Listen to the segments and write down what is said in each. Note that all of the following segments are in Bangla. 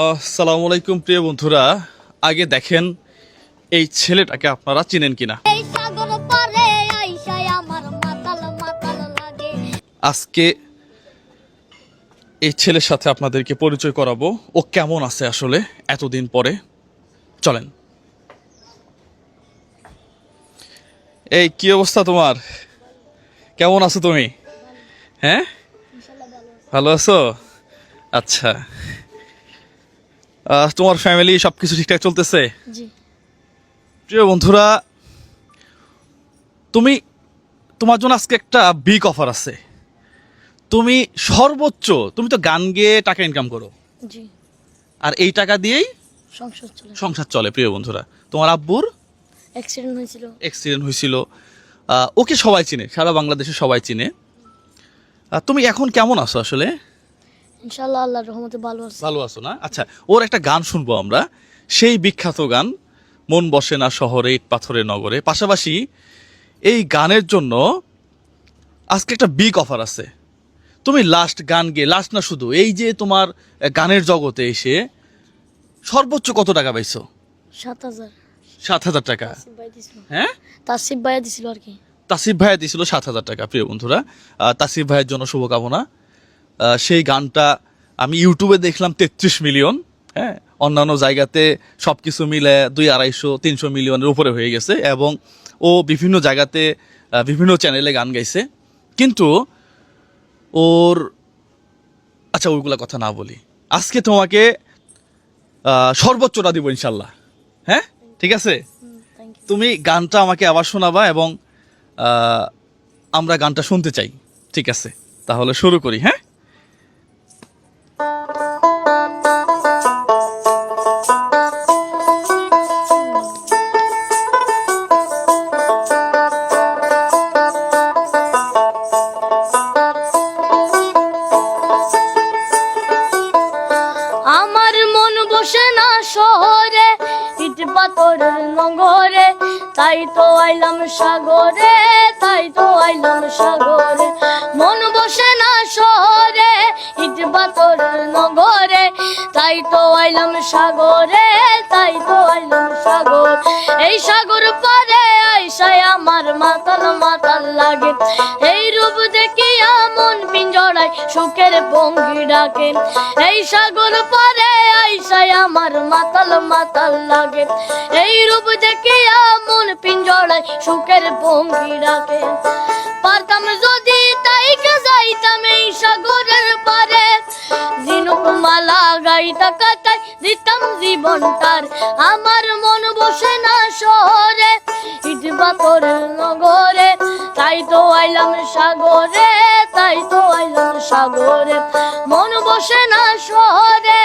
আসসালামু আলাইকুম প্রিয় বন্ধুরা। আগে দেখেন এই ছেলেটাকে আপনারা চিনেন কিনা। আজকে এই ছেলের সাথে আপনাদেরকে পরিচয় করাবো। ও কেমন আছে আসলে এতদিন পরে? চলেন। এই কি অবস্থা তোমার? কেমন আছো তুমি? হ্যাঁ? ভালো আছো? আচ্ছা। তোমার ফ্যামিলি সব কিছু ঠিকঠাক চলতেছে? প্রিয় বন্ধুরা তুমি তোমার জন্য আজকে একটা বিগ অফার আছে। তুমি সর্বোচ্চ তুমি তো গান গেয়ে টাকা ইনকাম করো। আর এই টাকা দিয়েই সংসার চলে। প্রিয় বন্ধুরা। তোমার আব্বুর অ্যাক্সিডেন্ট হয়েছিল। অ্যাক্সিডেন্ট হয়েছিল। ওকে সবাই চিনে সারা বাংলাদেশে সবাই চিনে। তুমি এখন কেমন আছো আসলে? ইনশাআল্লাহ আল্লাহর রহমতে ভালো আছে। ভালো আছো না? আচ্ছা ওর একটা গান শুনব আমরা। সেই বিখ্যাত গান মন বসে না শহরে ইট পাথরের নগরে। পাশাপাশি এই গানের জন্য আজকে একটা বিগ অফার আছে। তুমি লাস্ট গান গেয়ে লাস্ট না শুধু এই যে তোমার গানের জগতে এসে সর্বোচ্চ কত টাকা পাইছো? সাত হাজার। সাত হাজার টাকা। দিছিল। হ্যাঁ? তাসিফ ভাইয়া দিছিল আর কি। তাসিফ ভাইয়া দিয়েছিল সাত হাজার টাকা প্রিয় বন্ধুরা। তাসিফ ভাইয়ের জন্য শুভকামনা। সেই গানটা আমি ইউটিউবে দেখলাম তেত্রিশ মিলিয়ন হ্যাঁ? অন্যান্য জায়গাতে সব কিছু মিলে দুই আড়াইশো, তিনশো মিলিয়নের উপরে হয়ে গেছে এবং ও বিভিন্ন জায়গাতে বিভিন্ন চ্যানেলে গান গাইছে। কিন্তু ওর আচ্ছা ওইগুলা কথা না বলি। আজকে তোমাকে সর্বোচ্চটা দিব ইনশাল্লাহ হ্যাঁ? ঠিক আছে? তুমি গানটা আমাকে আবার শোনাবা এবং আমরা গানটা শুনতে চাই, ঠিক আছে? তাহলে শুরু করি হ্যাঁ? আইলাম সাগরে, তাই তো আইলাম সাগরে। মন বসে না শহরে, ইট পাথরের নগরে। তাই তো আইলাম সাগরে, তাই তো আইলাম সাগর। এই সাগর পারে আইসায় আমার মাতাল মাতাল লাগে। এই রূপ মন সুখের পঙ্গি ডাকে। এই সাগর পারে আইসায় আমার মাতাল মাতাল লাগে। এই রূপ দেখে মন পিঞ্জরায় সুখের পঙ্গি ডাকে। পারতাম যদি তাই যাইতাম এই সাগরের পারে। ঝিনুক মালা গাইতা কাটাই দিতাম জীবনটার আমার মন বসে না শহরে, ইট পাথর নগরে। তাই তো আইলাম সাগরে। তাই তো আইলাম সাগরে মন বসে না শহরে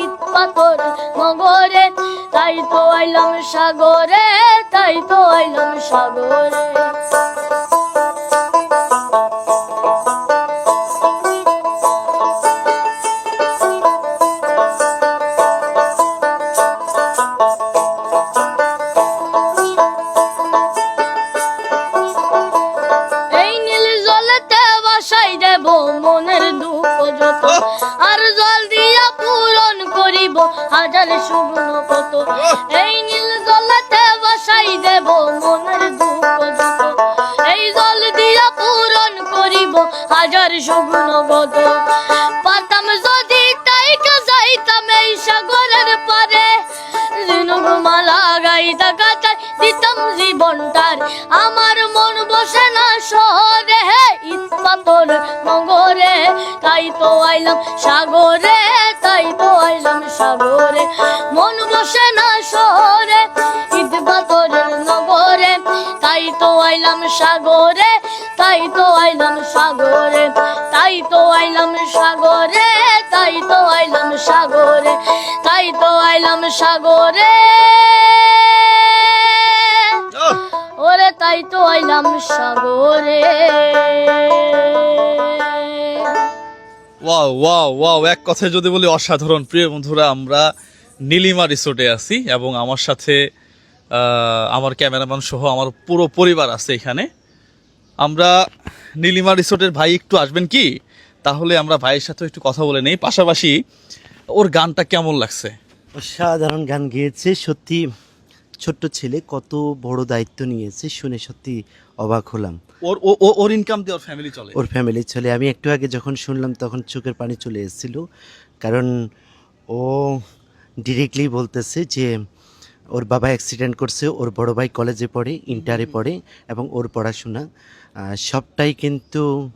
ঈদ পাথর মগরে। তাই তো আইলাম সাগরে, তাই তো আইলাম সাগরে। করিব হাজার শুকনো কত। এই নীল জলেতে বসাই দেব, মনের দুঃখ এই জল দিয়া পূরণ করিব, হাজার শুকনো কত গাইতা কাটাই দিতাম জীবনটার। আমার মন বসে না শহরে ইস্পাতর নগরে। তাই তো আইলাম সাগরে, তাই তো আইলাম সাগরে। মন বসে না শহরে ঈদ পাথরের নগরে। তাই তো আইলাম সাগরে, তাই তো আইলাম সাগরে। তাই তো আইলাম সাগরে, তাই তো আইলাম সাগরে। তাই তো আইলাম সাগরে। তাই তো আইলাম সাগরে। ওয়াও ওয়াও ওয়াও এক কথায় যদি বলি অসাধারণ। প্রিয় বন্ধুরা আমরা নীলিমা রিসোর্টে আছি এবং আমার সাথে আমার ক্যামেরাম্যান সহ আমার পুরো পরিবার আছে এখানে। আমরা নীলিমা রিসোর্টের ভাই একটু আসবেন কি? তাহলে আমরা ভাইয়ের সাথে একটু কথা বলে নেই। পাশাপাশি ওর গানটা কেমন লাগছে? অসাধারণ গান গেয়েছে সত্যি ছোট্ট ছেলে কত বড় দায়িত্ব নিয়েছে শুনে সত্যি অবাক হলাম। ওর ও- ওর ইনকাম দিয়ে ওর ফ্যামিলি চলে? ওর ফ্যামিলি চলে। আমি একটু আগে যখন শুনলাম তখন চোখের পানি চলে এসেছিল। কারণ ও ডিরেক্টলি বলতেছে যে ওর বাবা অ্যাক্সিডেন্ট করছে ওর বড় ভাই কলেজে পড়ে ইন্টারে পড়ে এবং ওর পড়াশোনা সবটাই কিন্তু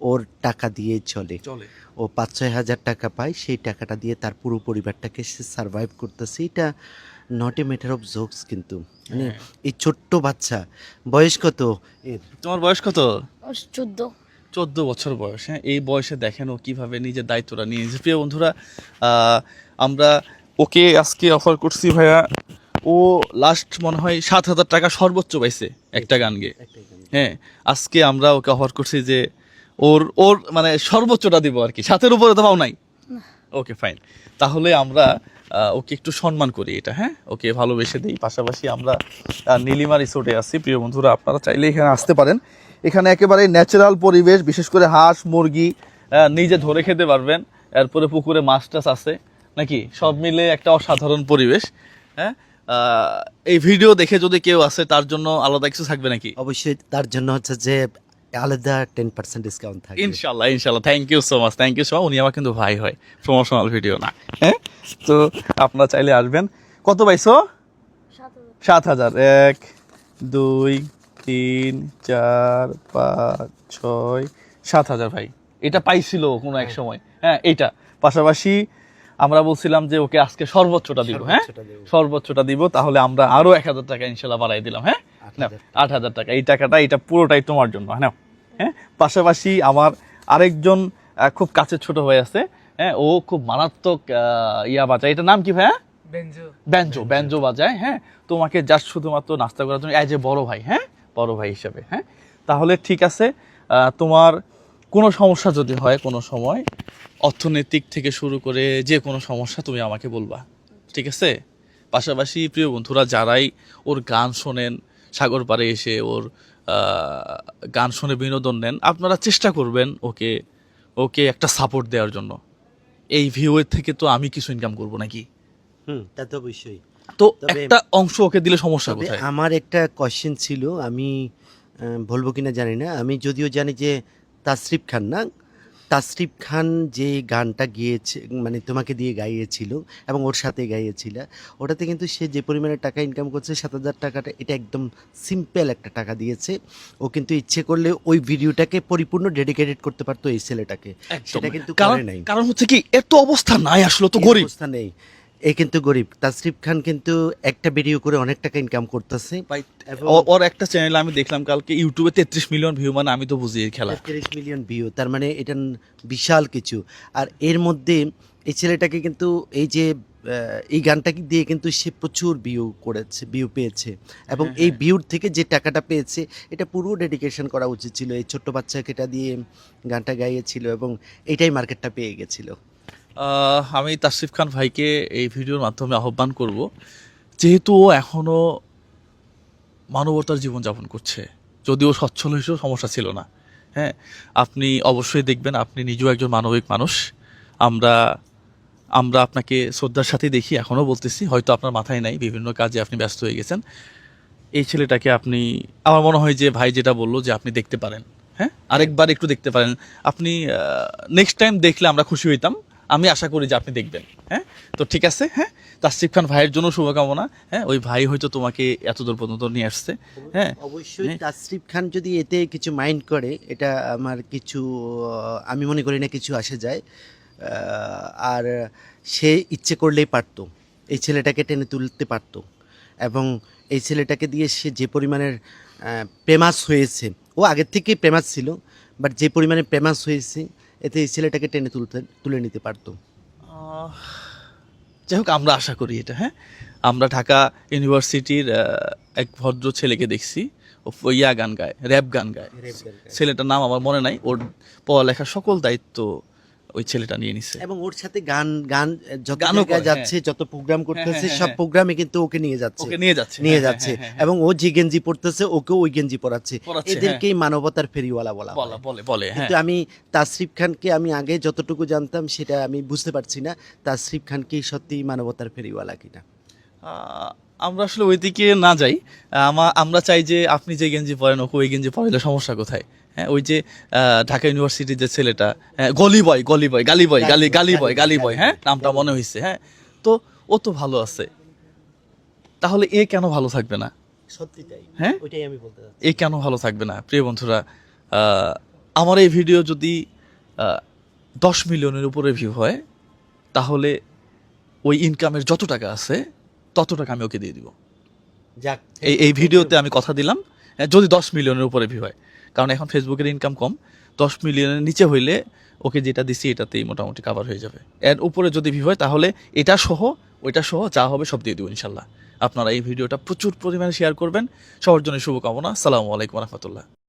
ওর টাকা দিয়ে চলে। ও পাঁচ ছয় হাজার টাকা পায় সেই টাকাটা দিয়ে তার পুরো পরিবারটাকে সে সার্ভাইভ করতেছে। এটা not a matter of jokes কিন্তু। মানে এই ছোট্ট বাচ্চা বয়স কত এর? তোমার বয়স কত? চোদ্দ। চোদ্দ বছর বয়স হ্যাঁ? এই বয়সে দেখেন ও কীভাবে নিজের দায়িত্বটা নিয়ে নিয়েছে। প্রিয় বন্ধুরা আমরা ওকে আজকে অফার করছি ভাইয়া। ও লাস্ট মনে হয় সাত হাজার টাকা সর্বোচ্চ পাইছে একটা গান গেয়ে। হ্যাঁ আজকে আমরা ওকে অফার করছি যে ওর ওর মানে সর্বোচ্চটা দিব আর কি। সাতের উপরে তো পাও নাই। ওকে ফাইন তাহলে আমরা ওকে একটু সম্মান করি এটা হ্যাঁ? ওকে ভালোবেসে দিই। পাশাপাশি আমরা নীলিমা রিসোর্টে আছি। প্রিয় বন্ধুরা, আপনারা চাইলে এখানে আসতে পারেন। এখানে একেবারে ন্যাচারাল পরিবেশ, বিশেষ করে হাঁস, মুরগি নিজে ধরে খেতে পারবেন। এরপরে পুকুরে মাছ টাছ আছে, নাকি? সব মিলে একটা অসাধারণ পরিবেশ হ্যাঁ? এই ভিডিও দেখে যদি কেউ আসে, তার জন্য আলাদা কিছু থাকবে নাকি? অবশ্যই, তার জন্য হচ্ছে যে আলাদা টেন পার্সেন্ট ডিসকাউন্ট থাকবে ইনশাল্লাহ ইনশাল্লাহ thank you so much thank you so much উনি আমার কিন্তু ভাই হয়। প্রমোশনাল ভিডিও না। হ্যাঁ? তো আপনারা চাইলে আসবেন। কত পাইছো? সাত হাজার। এক দুই তিন চার পাঁচ ছয় সাত হাজার ভাই। এটা পাইছিল কোনো এক সময়। হ্যাঁ এইটা। পাশাপাশি আমরা বলছিলাম যে ওকে আজকে সর্বোচ্চটা দিব হ্যাঁ? সর্বোচ্চটা দেব। তাহলে আমরা আরও এক হাজার টাকা ইনশাল্লাহ বাড়াই দিলাম হ্যাঁ? আট হাজার টাকা। এই টাকাটা এটা পুরোটাই তোমার জন্য হ্যাঁ? হ্যাঁ? পাশাপাশি আমার আরেকজন আহ, খুব কাছে ছোট হয়ে আছে হ্যাঁ? ও খুব মারাত্মক আহ, ইয়া বাজায়। এটার নাম কি ভাইয়া? ব্যাঞ্জো ব্যাঞ্জো বাজায় হ্যাঁ? তোমাকে জাস্ট শুধুমাত্র নাস্তা করার জন্য অ্যাজ এ বড় ভাই হ্যাঁ? বড় ভাই হিসাবে হ্যাঁ? তাহলে ঠিক আছে আহ, তোমার কোনো সমস্যা যদি হয় কোনো সময় অর্থনৈতিক থেকে শুরু করে যে কোনো সমস্যা তুমি আমাকে বলবা। ঠিক আছে? পাশাপাশি প্রিয় বন্ধুরা যারাই ওর গান শোনেন সাগর পাড়ে এসে ওর গান শুনে বিনোদন নেন আপনারা চেষ্টা করবেন ওকে ওকে একটা সাপোর্ট দেওয়ার জন্য। এই ভিউয়ের থেকে তো আমি কিছু ইনকাম করব নাকি? হুম তা তো অবশ্যই। তো একটা অংশ ওকে দিলে সমস্যা কোথায়? আমার একটা কোশ্চেন ছিল আমি বলব কিনা জানি না আমি যদিও জানি যে তাসরিফ খান না তাসরিফ খান যে গানটা গিয়েছে মানে তোমাকে দিয়ে গাইয়েছিল এবং ওর সাথে গাইয়েছিল ওটাতে কিন্তু সে যে পরিমাণে টাকা ইনকাম করছে সাত হাজার টাকাটা এটা একদম সিম্পল একটা টাকা দিয়েছে। ও কিন্তু ইচ্ছে করলে ওই ভিডিওটাকে পরিপূর্ণ ডেডিকেটেড করতে পারতো এই ছেলেটাকে। সেটা কিন্তু কারণ করে কারণ হচ্ছে কি এত অবস্থা নাই আসলে তো গরিব। অবস্থা নেই। এ কিন্তু গরিব। তাসরিফ খান কিন্তু একটা ভিডিও করে অনেক টাকা ইনকাম করতেছে। ওর একটা চ্যানেল আমি দেখলাম কালকে ইউটিউবে তেত্রিশ মিলিয়ন ভিউ মানে আমি তো বুঝি এই খেলা। তিরিশ মিলিয়ন ভিউ তার মানে এটা বিশাল কিছু। আর এর মধ্যে এই ছেলেটাকে কিন্তু এই যে এই গানটাকে দিয়ে কিন্তু সে প্রচুর ভিউ করেছে ভিউ পেয়েছে। এবং হ্যাঁ, এই হ্যাঁ। ভিউর থেকে যে টাকাটা পেয়েছে এটা পুরো ডেডিকেশন করা উচিত ছিল। এই ছোট্ট বাচ্চাকে এটা দিয়ে গানটা গাইয়েছিল এবং এটাই মার্কেটটা পেয়ে গেছিল। আমি তাসিফ খান ভাইকে এই ভিডিওর মাধ্যমে আহ্বান করব, যেহেতু ও এখনও মানবতার জীবনযাপন করছে। যদিও সচ্ছল হিসেবে সমস্যা ছিল না। হ্যাঁ আপনি অবশ্যই দেখবেন, আপনি নিজেও একজন মানবিক মানুষ। আমরা আমরা আপনাকে শ্রদ্ধার সাথে দেখি, এখনও বলতেছি, হয়তো আপনার মাথায় নাই, বিভিন্ন কাজে আপনি ব্যস্ত হয়ে গেছেন। এই ছেলেটাকে আপনি, আমার মনে হয় যে ভাই যেটা বলল যে আপনি দেখতে পারেন। হ্যাঁ আরেকবার একটু দেখতে পারেন। আপনি নেক্সট টাইম দেখলে আমরা খুশি হইতাম। আমি আশা করি যে আপনি দেখবেন হ্যাঁ? তো ঠিক আছে? হ্যাঁ। তাসিফ খান ভাইয়ের জন্য শুভকামনা হ্যাঁ? ওই ভাই হয়তো তোমাকে এত দূর পর্যন্ত নিয়ে আসছে হ্যাঁ? অবশ্যই হ্যাঁ। তাসরিফ খান যদি এতে কিছু মাইন্ড করে এটা আমার কিছু আমি মনে করি না কিছু আসে যায়। আর সে ইচ্ছে করলেই পারতো এই ছেলেটাকে টেনে তুলতে পারতো। এবং এই ছেলেটাকে দিয়ে সে যে পরিমাণের প্রেমাস হয়েছে ও আগের থেকেই প্রেমাস ছিল বাট যে পরিমাণে প্রেমাস হয়েছে এতে এই ছেলেটাকে টেনে তুলতে তুলে নিতে পারত। যাই হোক আমরা আশা করি এটা হ্যাঁ? আমরা ঢাকা ইউনিভার্সিটির এক ভদ্র ছেলেকে দেখছি। ও ইয়া গান গায়। র্যাপ গান গায়। ছেলেটার নাম আমার মনে নাই। ওর পড়ালেখার সকল দায়িত্ব ওই ছেলেটা নিয়ে নিছে। এবং ওর সাথে গান গান যত জায়গায় যাচ্ছে যত প্রোগ্রাম করতেছে হ্যাঁ, সব হ্যাঁ। প্রোগ্রামে কিন্তু ওকে নিয়ে যাচ্ছে। ওকে নিয়ে যাচ্ছে। নিয়ে হ্যাঁ, যাচ্ছে। হ্যাঁ, হ্যাঁ, হ্যাঁ। এবং ও যে গেঞ্জি পড়তেছে ওকে ওই গেঞ্জি পরাচ্ছে। এদেরকেই মানবতার ফেরিওয়ালা বলা বলা বলে বলে হ্যাঁ। কিন্তু আমি তাসরিফ খানকে আমি আগে যতটুকু জানতাম সেটা আমি বুঝতে পারছি না তাসরিফ খানকে সত্যি মানবতার ফেরিওয়ালা কিনা। আহ, আমরা আসলে ওইদিকে না যাই। আমরা চাই যে আপনি যে গেঞ্জি পরেন ওকে ওই গেঞ্জি পরাইলে সমস্যা কোথায়? হ্যাঁ ওই যে ঢাকা ইউনিভার্সিটির যে ছেলেটা হ্যাঁ, গলি বয় গলি বয় গালি বয় গালি গালি বয় গালি বয় হ্যাঁ নামটা মনে হয়েছে হ্যাঁ। তো ও তো ভালো আছে। তাহলে এ কেন ভালো থাকবে না? সত্যি তাই হ্যাঁ? ওইটাই আমি বলতে এ কেন ভালো থাকবে না? প্রিয় বন্ধুরা আমার এই ভিডিও যদি দশ মিলিয়নের উপরে ভিউ হয় তাহলে ওই ইনকামের যত টাকা আছে তত টাকা আমি ওকে দিয়ে দিব। যাক এই এই ভিডিওতে আমি কথা দিলাম। হ্যাঁ, যদি দশ মিলিয়নের উপরে ভিউ হয় কারণ এখন ফেসবুকের ইনকাম কম, দশ মিলিয়নের নিচে হইলে ওকে যেটা দিছি এটাতেই মোটামুটি কাভার হয়ে যাবে। এর উপরে যদি ভিউ হয়, তাহলে এটা সহ, ওইটা সহ যা হবে সব দিয়ে দেবো ইনশাল্লাহ। আপনারা এই ভিডিওটা প্রচুর পরিমাণে শেয়ার করবেন। সবার জন্য শুভকামনা। সালামু আলাইকুম রহমতুল্লাহ।